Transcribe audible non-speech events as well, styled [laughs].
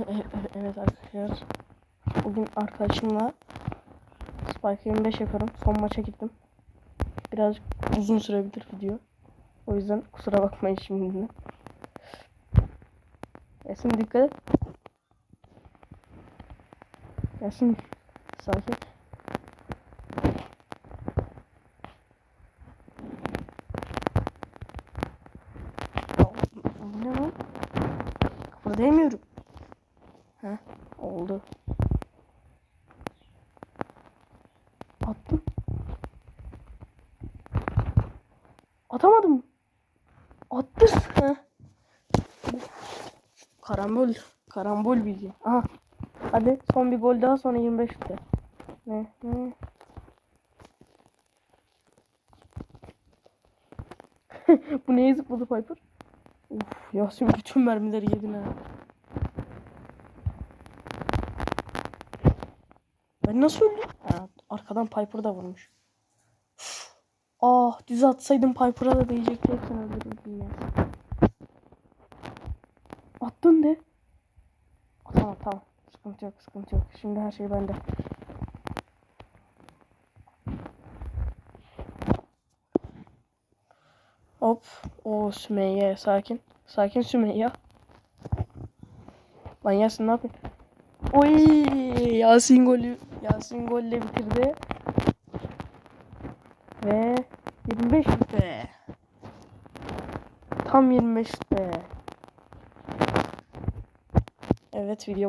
[laughs] evet arkadaşlar. Bugün arkadaşımla Spike 25 yapıyorum. Son maça gittim. Birazcık uzun sürebilir video. O yüzden kusura bakmayın şimdi. Yasin dikkat et. Yasin sakin. Bu ne lan? Heh, oldu. Attım. Atamadım. Attım. Heh. Karambol. Karambol bilgi. Aha. Hadi son bir gol daha sonra 25 de. Ne? Ne? [laughs] Bu neye zıpladı Piper? Uf, Yasin bütün mermileri yedin ha. Ben nasıl öldüm? Ha, arkadan Piper da vurmuş. Üf. Ah düz atsaydım Piper'a da değecekti. Hepsini öldürürdüm ya. Attın de. Ah, Tamam tamam. Sıkıntı yok sıkıntı yok. Şimdi her şey bende. Hop. O Sümeyye sakin. Sakin Sümeyye. Lan Yasin ne yapıyorsun? Oy Yasin golü Yasin golle bitirdi. Ve 25 be. Tam 25 be. Evet video